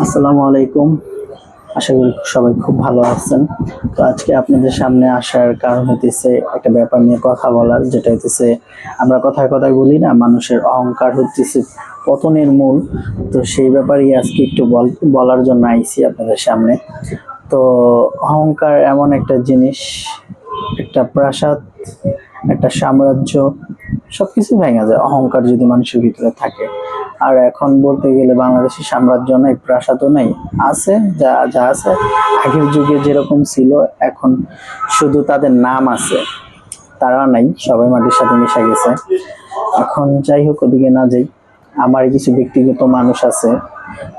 আসসালামু আলাইকুম। আশা করি সবাই খুব ভালো আছেন। তো আজকে আপনাদের সামনে আসার কারণ হইতেছে একটা ব্যাপার নিয়ে কথা বলার, যেটা হইতেছে আমরা কথায় কথায় বলি না, মানুষের অহংকার হইতেছে পতনের মূল। তো সেই ব্যাপারেই আজকে একটু বল- বলার জন্য আইছি আপনাদের সামনে। তো অহংকার এমন একটা জিনিস, একটা প্রাসাদ, একটা সাম্রাজ্য, সবকিছু ভেঙে যায়। অহংকার যদি মানুষের ভিতরে থাকে আর এখন বলতে গেলে বাংলাদেশের সাম্রাজ্য নেই প্রাসাদও নেই, আছে, যা যা আছে। আগের যুগে যেরকম ছিল, এখন শুধু তাদের নাম আছে তারা নাই, সবাই মাটির সাথে মিশে গেছে। এখন যাই হোক, ওদিকে না যাই, আমার কিছু ব্যক্তিগত মানুষ আছে,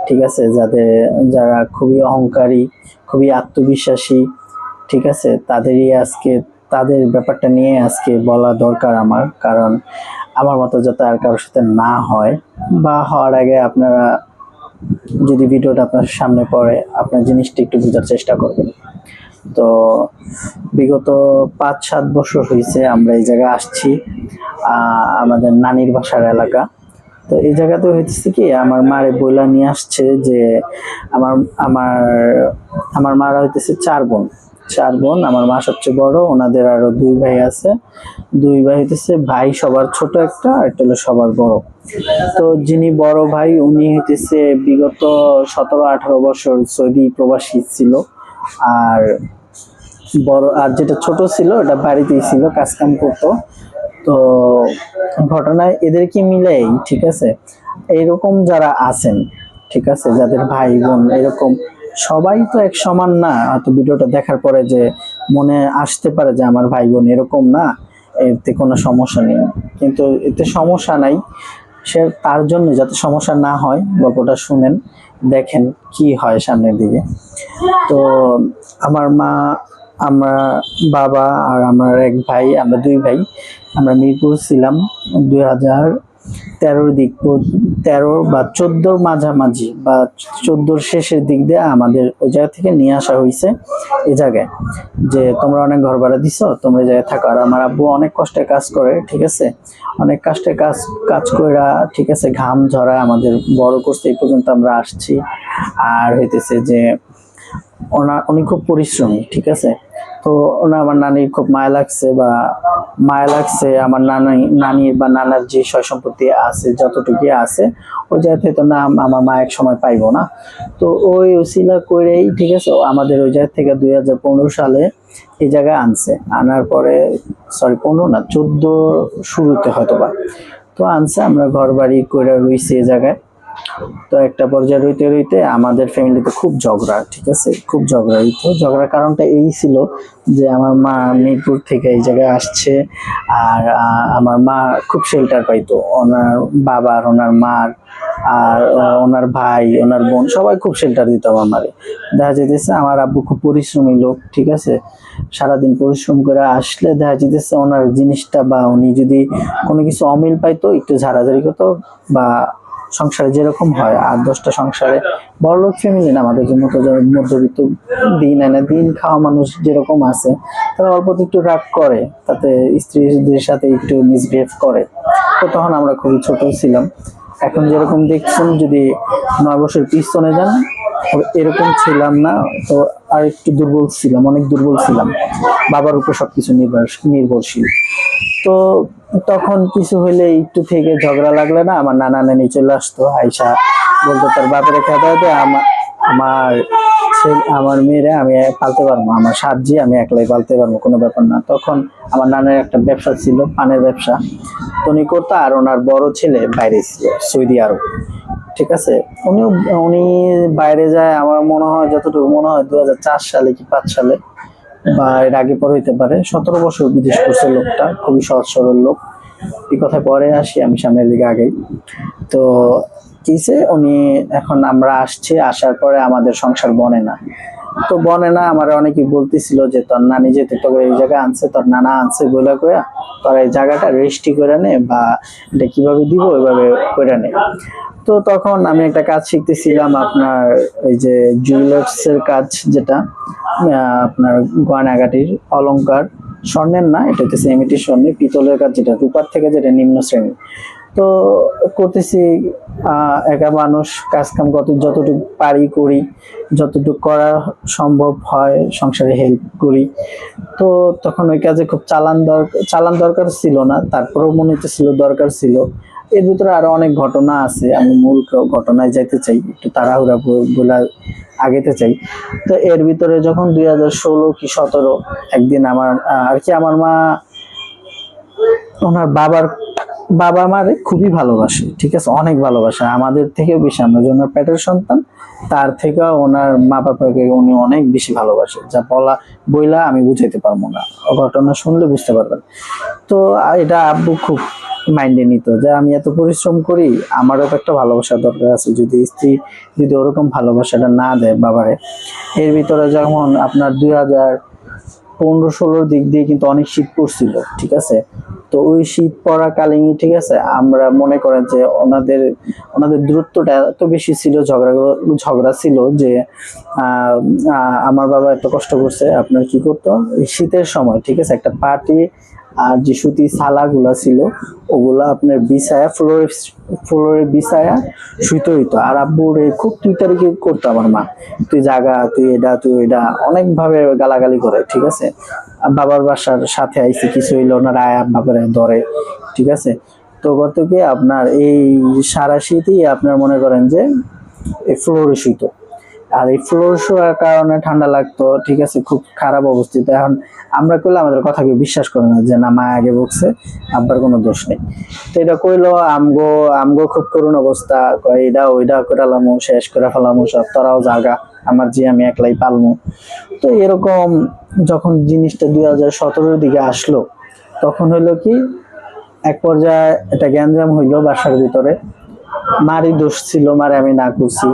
ঠিক আছে, যাদের, যারা খুবই অহংকারী, খুবই আত্মবিশ্বাসী, ঠিক আছে, তাদেরই আজকে, তাদের ব্যাপারটা নিয়ে আজকে বলা দরকার আমার, কারণ আমার মতো যাতে আর কারোর সাথে না হয় বা হওয়ার আগে আপনারা যদি ভিডিওটা আপনার সামনে পড়ে, আপনার জিনিসটা একটু বোঝার চেষ্টা করবেন। তো বিগত পাঁচ সাত বছর হয়েছে আমরা এই জায়গায় আসছি আমাদের নানির বাসার এলাকা। তো এই জায়গাতে হইতেছে কি, আমার মারে বইলা নিয়ে আসছে যে আমার আমার আমার মারা হইতেছে চার বোন। চার বোন, আমার মা সবচেয়ে বড়, ওনাদের আরও দুই ভাই আছে। দুই ভাই হইতেছে ভাই সবার ছোট একটা, আর একটা হলো সবার বড়। তো যিনি বড় ভাই, উনি হইতেছে বিগত সতেরো, আঠারো বছর সৌদি প্রবাসী ছিল। আর বড়, আর যেটা ছোট ছিল, ওটা বাড়িতেই ছিল, কাজকাম করতো। তো ঘটনায় এদেরকে মিলেই, ঠিক আছে? এরকম যারা আছেন, ঠিক আছে? যাদের ভাই বোন, এরকম সবাই তো এক সমান না। হয়তো ভিডিওটা দেখার পরে যে মনে আসতে পারে যে আমার ভাই বোন এরকম না, এতে কোনো সমস্যা নেই। কিন্তু এতে সমস্যা নাই। সে তার জন্য যাতে সমস্যা না হয়, গল্পটা শুনেন, দেখেন কি হয় সামনের দিকে। তো আমার মা, আমরা বাবা আর আমার এক ভাই, আমরা দুই ভাই, আমরা মিরপুর ছিলাম দুই হাজার তেরোর দিক তেরো বা চোদ্দোর মাঝামাঝি বা চোদ্দোর শেষের দিক দিয়ে আমাদের ওই জায়গা থেকে নিয়ে আসা হয়েছে এই জায়গায়। যে তোমরা অনেক ঘর ভাড়া দিছো, তোমরা এই জায়গায় থাকো। আর আমার আব্বু অনেক কষ্টে কাজ করে, ঠিক আছে? অনেক কষ্টে কাজ কাজ কইরা, ঠিক আছে, ঘাম ঝরা আমাদের বড় করতে এই পর্যন্ত আমরা আসছি। আর হইতেছে যে ওনার উনি খুব পরিশ্রমী, ঠিক আছে? তো ওনার আমার নানির খুব মায়া লাগছে বা মায়া লাগছে আমার নানি নানির বা নানার যে সয় সম্পত্তি আছে যতটুকু আছে ওই জায়গাতে তো না আমার মা এক সময় পাইবো না। তো ওই ওসিলা করেই ঠিক আছে আমাদের ওই জায়গা থেকে দুই হাজার পনেরো সালে এই জায়গায় আনছে। আনার পরে সরি পনেরো না, চোদ্দ শুরুতে হয়তো বা তো আনছে, আমরা ঘর বাড়ি করে রইছি এই জায়গায়। তো একটা পর্যায়ে রইতে রইতে আমাদের ফ্যামিলিতে খুব ঝগড়া, ঠিক আছে? খুব ঝগড়া হইতো। ঝগড়ার কারণটা এই ছিল যে আমার মা মিরপুর থেকে এই জায়গায় আসছে আর আমার মা খুব শেল্টার পাইতো। ওনার বাবার, ওনার মার আর ওনার ভাই, ওনার বোন সবাই খুব শেল্টার দিত আমার মারে। দেখা যেতেছে আমার আব্বু খুব পরিশ্রমী লোক, ঠিক আছে? সারাদিন পরিশ্রম করে আসলে দেখা যেতেছে ওনার জিনিসটা বা উনি যদি কোনো কিছু অমিল পাইতো, একটু ঝাড়াঝাড়ি করতো বা সংসারে যেরকম হয়, আর দশটা সংসারে বড়লোক ফ্যামিলি না, আমাদের যে মধ্যবিত্ত দিন এনে দিন খাওয়া মানুষ যেরকম আছে, তারা অল্পতে একটু রাগ করে, তাতে স্ত্রীদের সাথে একটু মিসবিহেভ করে। তো তখন আমরা খুবই ছোট ছিলাম। এখন যেরকম দেখছেন, যদি নয় বছর পিছনে যান, এরকম ছিলাম না, তো আর একটু দুর্বল ছিলাম, অনেক দুর্বল ছিলাম। বাবার উপর সবকিছু নির্ভর নির্ভরশীল। তো তখন কিছু হইলে একটু থেকে ঝগড়া লাগলে না, আমার নানা নানি চলে আসতো, আইসা বলতো, তার বাপের খেতে হতে আমার আমার আমার মেয়েরা আমি পালতে পারব, আমার সাহায্যে আমি একলাই পালতে পারব, কোনো ব্যাপার না। তখন আমার নানার একটা ব্যবসা ছিল, পানের ব্যবসা। উনি করতো আর ওনার বড় ছেলে বাইরে ছিল, সৌদি আরব। ঠিক আছে? উনিও, উনি বাইরে যায়, আমার মনে হয়, যতটুকু মনে হয় দু হাজার চার সালে কি পাঁচ সালে। বা এর আগে পরে হইতে পারে, সতেরো বছর বিদেশ করছে লোকটা, খুবই সহজ সরল লোক। এই কথায় পরে আসি আমি সামনের দিকে আগেই। তো কিসে উনি এখন আমরা আসছি, আসার পরে আমাদের সংসার বনে না। তো বনে না আমার অনেকেই বলতেছিল যে, তোর নানি যেতে তোকে এই জায়গায় আনছে, তোর নানা আনছে বলে কয়া তোর এই জায়গাটা রেজিস্ট্রি করে নে বা এটা কীভাবে দিব, ওইভাবে করে নে। তো তখন আমি একটা কাজ শিখতেছিলাম আপনার এই যে জুয়েলার্স এর কাজ যেটা আপনার গয়নাগাটির অলংকার, স্বর্ণের না, এটা হচ্ছে সেমিটির স্বর্ণের, পিতলের কাজ যেটা, রূপার থেকে যেটা নিম্ন শ্রেণি তো করতেছি একা মানুষ কাজ কাম কত যতটুকু পারি করি, যতটুকু করা সম্ভব হয় সংসারে হেল্প করি। তো তখন ওই কাজে খুব চালান দরকার চালান দরকার ছিল না, তারপরেও মনে হচ্ছিল দরকার ছিল। এর ভিতরে আরও অনেক ঘটনা আছে, আমি মূল ঘটনায় যাইতে চাই, একটু তাড়াহুড়া বলে আগেতে চাই। তো এর ভিতরে যখন দুই হাজার ষোলো কি সতেরো, একদিন আমার আর কি আমার মা, ওনার বাবার বাবা মারে খুবই ভালোবাসে, ঠিক আছে? অনেক ভালোবাসে। আমাদের থেকেও বেশি, আমরা যে পেটের সন্তান, তার থেকে ওনার মা বাবাকে উনি অনেক বেশি ভালোবাসে। যা বলা, বইলা আমি বুঝাইতে পারব না। ঘটনা শুনলে বুঝতে পারবেন। তো এটা আব্বু খুব মাইন্ডে নিত যে আমি এত পরিশ্রম করি, আমারও একটা ভালোবাসা দরকার আছে। যদি স্ত্রী যদি ওরকম ভালোবাসাটা না দেয় বাবারে, এর ভিতরে যেমন আপনার দুই হাজার পনেরো ষোলোর দিক দিয়ে কিন্তু অনেক শীত পড়ছিল, ঠিক আছে? তো ওই শীত পড়াকালীনই ঠিক আছে? আমরা মনে করেন যে ওনাদের ওনাদের দূরত্বটা এত বেশি ছিল, ঝগড়া ঝগড়া ছিল যে আমার বাবা এত কষ্ট করছে, আপনার কি করতো? শীতের সময়, ঠিক আছে? একটা পার্টি আর যে সুতি সালাগুলা ছিল, ওগুলা আপনার বিছায়া, ফ্লোরে ফ্লোরে বিছায়া শুইতে হইতো আর আব্বুর খুব তুই তারিখে করতো আমার মা। তুই জাগা, তুই এটা তুই এটা অনেকভাবে গালাগালি করে, ঠিক আছে? বাবার বাসার সাথে আইসি কিছু হইল না, রায় বাবার ধরে ঠিক আছে? তো কত কি, আপনার এই সারা শীতই আপনার মনে করেন যে, এই ফ্লোরে শুইতো। আর এই ফ্লোর শোয়ার কারণে ঠান্ডা লাগতো, ঠিক আছে, খুব খারাপ অবস্থিত। এখন আমরা করলে আমাদের কথা কেউ বিশ্বাস করে না যে, না, মা আগে বকছে, আব্বার কোনো দোষ নেই। তো এটা কইলো, আমগো আমগো খুব করুণ অবস্থা, কয় এটা ওইটা করালামু শেষ করে ফেলামু সব, তোরাও জাগা, আমার যে আমি একলাই পালমু। তো এরকম যখন জিনিসটা দুই হাজার সতেরোর দিকে আসলো, তখন হইল কি, এক পর্যায়ে একটা গ্যাঞ্জাম হইল বাসার ভিতরে। মারই দোষ ছিল, মারে আমি না করছি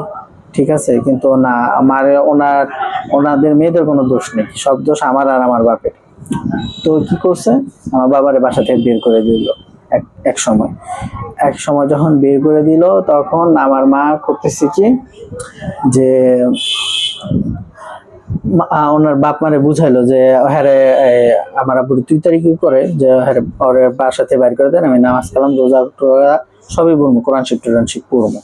ঠিক আছে কিন্তু না আমার ওনার ওনাদের মেয়েদের কোনো দোষ নেই সব দোষ আমার আর আমার বাপের। তো কি করছে? আমার বাবারে বাসা থেকে বের করে দিল এক সময়। এক সময় যখন বের করে দিল তখন আমার মা করতেছে কি যে ওনার বাপ মারে বুঝাইলো যে হ্যাঁ রে, আমার আব্বু দুই তারিখে করে যে হ্যাঁ রে, ওরে বাসাতে বাইর করে দেন আমি নামাজ কালাম রোজা সবই পড়ব কোরআন শিব টোরআন শিব পড়ব।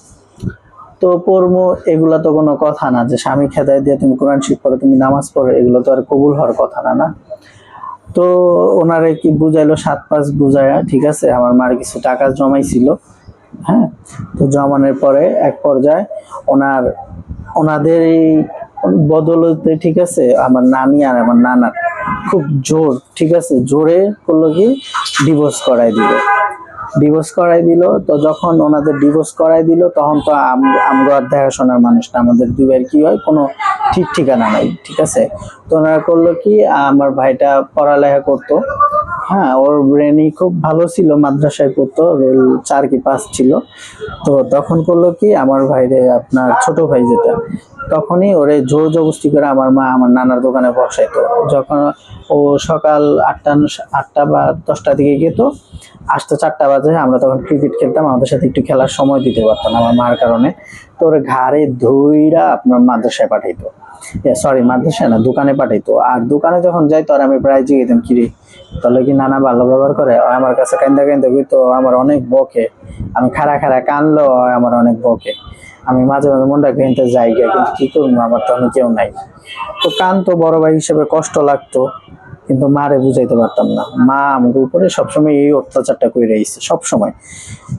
তো পড়ব, এগুলা তো কোনো কথা না যে স্বামী খেদায় দিয়ে তুমি কোরআন শিব পড়ো, তুমি নামাজ পড়ো, এগুলো তো আর কবুল হওয়ার কথা না না? তো ওনারে কি বুঝাইলো? সাত পাঁচ বুঝায়া, ঠিক আছে? আমার মার কিছু টাকা জমাইছিল হ্যাঁ? তো জমানোর পরে এক পর্যায়ে ওনার, ওনাদের এই বদলতে, ঠিক আছে? আমার নানি আর আমার নানার খুব জোর, ঠিক আছে? জোরে করল কি? ডিভোর্স করাই দিল। ডিভোর্স করাই দিল, তো যখন ওনাদের ডিভোর্স করাই দিল, তখন তো আম- আমরা দেখাশোনার মানুষ না। আমাদের দুই কি হয়, কোনো ঠিক ঠিকানা নাই, ঠিক আছে? তো ওনারা করল কি, আমার ভাইটা পড়ালেখা করতো হ্যাঁ ওর ব্রেনই খুব ভালো ছিল, মাদ্রাসায় পড়তো রেল চার কি পাস ছিল। তো তখন করল কি, আমার ভাইরে আপনার ছোট ভাই যেটা, তখনই ওরে জোর জবস্তি করে আমার মা আমার নানার দোকানে বসাইতো। যখন ও সকাল আটটা আটটা বা দশটা দিকে যেত আসতো চারটা বাজে, আমরা তখন ক্রিকেট খেলতাম, আমাদের সাথে একটু খেলার সময় দিতে পারতাম আমার মার কারণে। তো ওর ঘাড়ে ধুইরা আপনার মাদ্রাসায় পাঠাইতো। সরি মাদ্রাসায় না, দোকানে পাঠাইতো। আর দোকানে যখন যাইতো, আর আমি প্রায় জিগেতাম কিরে তাহলে কি নানা ভালো ব্যবহার করে? আমার কাছে কান্দা কান্দা তো আমার অনেক বকে। আমি খাড়া খাড়া কানলো আমার অনেক বকে। আমি মাঝে মাঝে মনটা কিনতে যাই কিন্তু কি করব? আমার তখন কেউ নাই। তো কান তো বড় ভাই হিসেবে কষ্ট লাগতো, কিন্তু মারে বুঝাইতে পারতাম না। মা আমাদের উপরে সবসময় এই অত্যাচারটা করে রয়েছে সবসময়।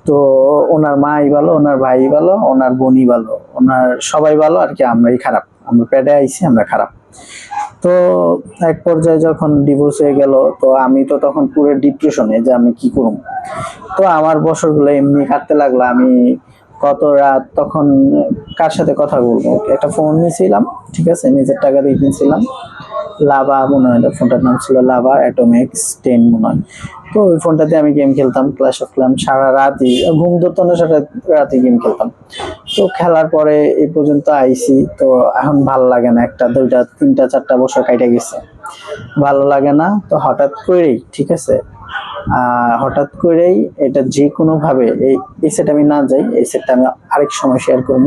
তো ওনার মাই ভালো, ওনার ভাই ভালো, ওনার বোনই ভালো, ওনার সবাই ভালো, আর কি আমরাই খারাপ। আমরা পেটে আইছি, আমরা খারাপ। তো এক পর্যায়ে যখন ডিভোর্স হয়ে গেল, তো আমি তো তখন পুরো ডিপ্রেশনে যে আমি কি করব? তো আমার বছরগুলো এমনি কাটতে লাগল। আমি কত রাত তখন কার সাথে কথা বলব? একটা ফোন নিয়েছিলাম, ঠিক আছে? নিজের টাকা দিয়ে কিনছিলাম। লাভা মনে হয় ফোনটার নাম ছিল লাভা অ্যাটোমিক্স টেন মনে হয়। তো ওই ফোনটাতে আমি গেম খেলতাম ক্লাস অফ ক্লাম সারা রাতই, ঘুম ধরতো না, সারা রাতে গেম খেলতাম। তো খেলার পরে এই পর্যন্ত আইছি, তো এখন ভালো লাগে না, একটা, দুইটা, তিনটা, চারটা বছর কাইটা গেছে। ভালো লাগে না, তো হঠাৎ করেই, ঠিক আছে? হঠাৎ করেই এটা যে কোনো ভাবে এই এই সেট আমি না যাই, এই সেটটা আমি আরেক সময় শেয়ার করব।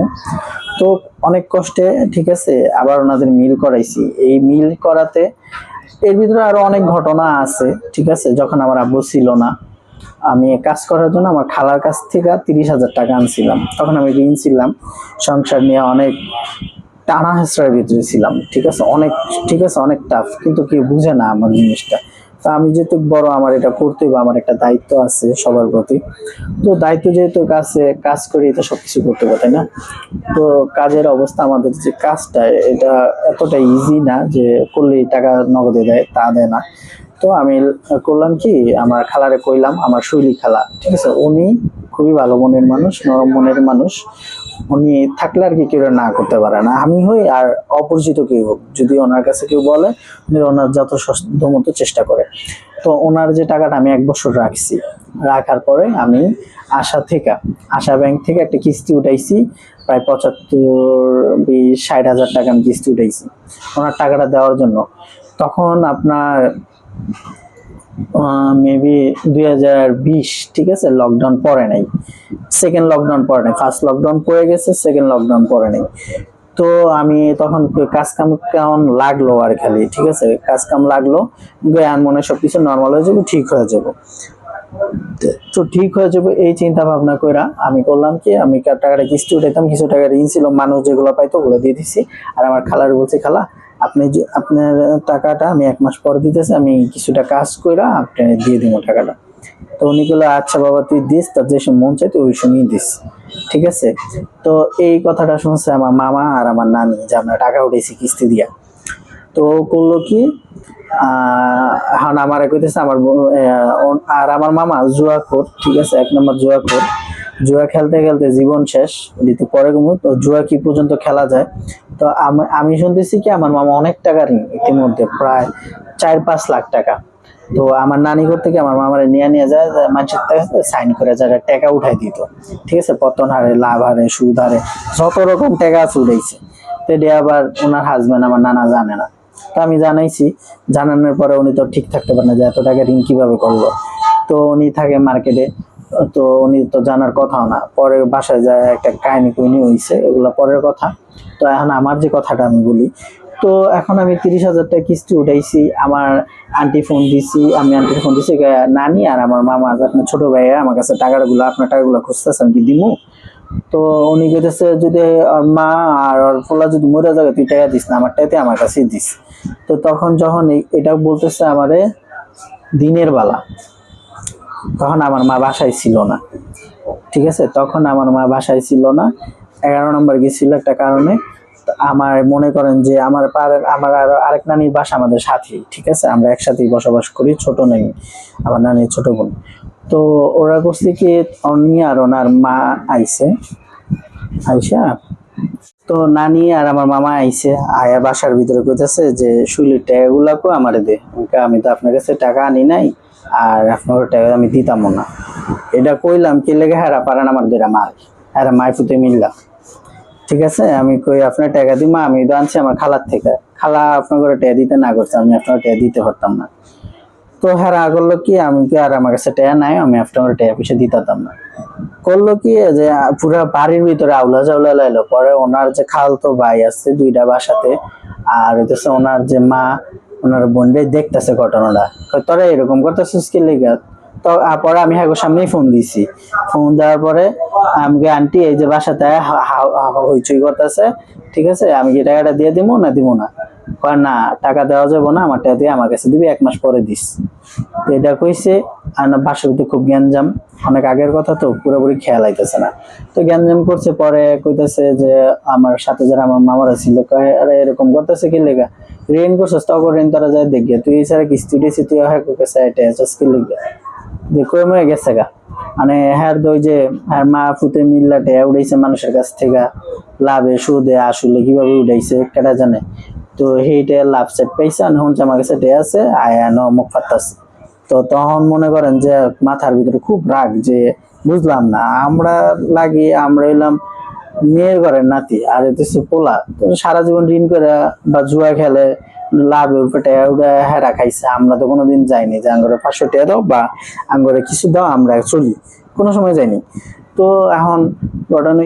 তো অনেক কষ্টে, ঠিক আছে? আবার ওনাদের মিল করাইছি। এই মিল করাতে এর ভিতরে আরও অনেক ঘটনা আছে, ঠিক আছে? যখন আমার আব্বু ছিল না, আমি কাজ করার জন্য আমার খালার কাছ থেকে তিরিশ হাজার টাকা আনছিলাম। তখন আমি ঋণ ছিলাম, সংসার নিয়ে অনেক টানা হেসড়ার ভিতরে ছিলাম, ঠিক আছে? অনেক, ঠিক আছে? অনেক টাফ কিন্তু কেউ বুঝে না আমার জিনিসটা। তা আমি যেহেতু বড়, আমার এটা করতে হবে, আমার একটা দায়িত্ব আছে সবার প্রতি। তো দায়িত্ব যেহেতু কাছে, কাজ করি তো সবকিছু করতে হবে, তাই না? তো কাজের অবস্থা আমাদের যে কাজটা, এটা এতটা ইজি না যে করলেই টাকা নগদে দেয়, তা দেয় না। তো আমি করলাম কি, আমার খালারে কইলাম, আমার শৈলী খালা, ঠিক আছে? উনি খুবই ভালো মনের মানুষ, নরম মনের মানুষ। উনি থাকলে আর কি কেউ না করতে পারে না। আমি হই আর অপরিচিত কেউ হোক যদি ওনার কাছে কেউ বলে, উনি ওনার যত সাধ্য মতো চেষ্টা করে। তো ওনার যে টাকাটা আমি এক বছর রাখছি, রাখার পরে আমি আশা থেকে, আশা ব্যাংক থেকে একটা কিস্তি উঠাইছি, প্রায় পঁচাত্তর বিশ ষাট হাজার টাকা আমি কিস্তি উঠাইছি। ওনার টাকাটা দেওয়ার জন্য। তখন আপনার মেবি দুই হাজার বিশ, ঠিক আছে? লকডাউন পরে নাই। সেকেন্ড লকডাউন পরে নাই। ফার্স্ট লকডাউন পড়ে গেছে সেকেন্ড লকডাউন পরে নাই। তো আমি তখন কাজ কাম কেমন লাগল আর খালি, ঠিক আছে? কাজ কাম লাগল, জ্ঞান, মনে, সবকিছু নর্মাল হয়ে যাবে, ঠিক হয়ে যাবে। তো ঠিক হয়ে যাবে এই চিন্তা ভাবনা কইরা আমি করলাম কি, আমি টাকাটা কিস্তি উঠাইতাম, কিছু টাকা ঋণ ছিল, মানুষ যেগুলো পাইতো ওগুলো দিয়ে দিছি। আর আমার খালার বলছি, খালা আপনি যে আপনার টাকাটা আমি এক মাস পরে দিতেছি, আমি কিছুটা কাজ কইরা আপনি দিয়ে দিব টাকাটা। তো উনি বলল আচ্ছা বাবা, তুই দিস, তার যে মন চাই তুই ওই সময় দিস। ঠিক আছে? তো এই কথাটা শুনছে আমার মামা আর আমার নানি, যে আমরা টাকা উঠেছি কিস্তি দিয়া। তো করল কি এখন আমার কইতেছে, আমার আর আমার মামা জুয়াখোর, ঠিক আছে? এক নম্বর জুয়াখোর। জুয়া খেলতে খেলতে জীবন শেষ দিতে পরে কমু তো জুয়া কি পর্যন্ত খেলা যায়? তো আমি- শুনতেছি কি আমার মামা অনেক টাকা ঋণ ইতিমধ্যে, প্রায় চার পাঁচ লাখ টাকা। তো আমার নানি ঘর থেকে আমার মামারে নিয়ে নিয়ে যায় মানুষের সাইন করে যারা টাকা উঠাই দিত। ঠিক আছে? পতন হারে, লাভ হারে, সুদ হারে, যত রকম টাকা উঠাইছে তো এটা আবার ওনার হাজব্যান্ড আমার নানা জানে না। তো আমি জানাইছি, জানানোর পরে উনি তো ঠিক থাকতে পারে না যে এত টাকা ঋণ কীভাবে করল তো উনি থাকে মার্কেটে তো উনি তো জানার কথাও না। পরে বাসায় যায় একটা কাহিনী কুহিনী হয়েছে এগুলো পরের কথা। তো এখন আমার যে কথাটা আমি বলি, তো এখন আমি তিরিশ হাজার টাকা কিস্তি উঠাইছি, আমার আন্টি ফোন দিছি, আমি আন্টির ফোন দিছি নানি আর আমার মামা আপনার ছোট ভাইয়া, আমার কাছে টাকাগুলো, আপনার টাকাগুলো খুঁজতেছে, আমি কি দিমু? তো উনি কইতেছে, যদি মা আর ওর যদি মরে যাবে তুই টাকা দিস না, আমার টাকাতে আমার কাছেই দিস। তো তখন যখন এটা বলতেছে আমারে দিনের বেলা তখন আমার মা বাসায় ছিল না। ঠিক আছে? তখন আমার মা বাসায় ছিল না। এগারো নম্বর গেছিল একটা কারণে। আমার মনে করেন যে আমার পাড়ার, আমার আর আরেক নানির বাসা আমাদের সাথেই ঠিক আছে? আমরা একসাথেই বসবাস করি, ছোট নেই আমার নানির ছোট বোন। তো ওরা করছে কি উনি আর ওনার মা আইছে। আইসা? তো নানি আর আমার মামা আইছে আয়া বাসার ভিতরে কইতেছে যে শুইলের টাকাগুলাকে আমারে দে। আমি তো আপনার কাছে টাকা আনি নাই। আর আপনার টাকা আমি দিতাম না। এটা কইলাম, কি লেগে হ্যাঁ পারেন আমার দুইটা মার হ্যাঁ মাই ফুতে মিললাম। ঠিক আছে? আমি কই, আপনার টাকা দিমা আমি তো আনছি আমার খালার থেকে। খালা আপনার করে টাকা দিতে না করছে, আমি আপনার টাকা দিতে পারতাম না। তো হ্যাঁ করল কি, আমি কি আর আমার কাছে টাকা নাই, আমি আপনার টাকা পয়সা দিতাম না। করল কি যে পুরা বাড়ির ভিতরে আউলা জাউলা লাইলো। পরে ওনার যে খালতো ভাই আছে দুইটা বাসাতে, আর হইতেছে ওনার যে মা ওনার বোনটাই দেখতেছে ঘটনাটা। তোরা এরকম করতেছিস কি লেগে? তো পরে আমি হাগুর সামনেই ফোন দিছি। ফোন দেওয়ার পরে আমাকে আন্টি এই যে বাসাতে হইচই করতেছে, ঠিক আছে? আমি কি টাকাটা দিয়ে দিবো না দিব না? কয়, না, টাকা দেওয়া যাব না, আমার টাকা দিয়ে আমার কাছে দিবি, এক মাস পরে দিস। তো এটা কইছে আর না, বাসার ভিতরে খুব গ্যাঞ্জাম। অনেক আগের কথা তো, পুরোপুরি খেয়াল আইতেছে না। তো গ্যাঞ্জাম করছে, পরে কইতেছে যে আমার সাথে যারা আমার মামারা ছিল আরে, এরকম করতেছে কি লেগা? ঋণ করছিস, তখন ঋণ তারা যায় দেখবে। তুই এছাড়া কিস্তি উঠেছি তুই হ্যাঁ এসেছিস কি লেগা? যে কই ময়ে গেছে গা? মানে হ্যাঁ তো ওই যে হ্যাঁ মা ফুতে মিল্লা টেয়া উঠাইছে মানুষের কাছ থেকে। লাভে, সুদে, আসলে কীভাবে উঠাইছে কেটা জানে। তো সেইটা লাভ সেট পাইছে আর হচ্ছে আমার কাছে টেয়া আছে, আয়া ন, মুখ ফাত্তাছে তো তখন মনে করেন যে মাথার ভিতরে খুব রাগ যে বুঝলাম না, আমরা লাগি আমরা এলাম মেয়ের ঘরের নাতি আর এতে হচ্ছে পোলা। তো সারা জীবন ঋণ করে বা জুয়া খেলে লাভ উঠে উঠে হেরা খাইছে। আমরা তো কোনোদিন যাইনি যে আঙ্গরে পাঁচশো টাকা দাও বা আঙ্গরে কিছু দাও, আমরা চলি। কোনো সময় যাইনি। তো এখন ঘটনা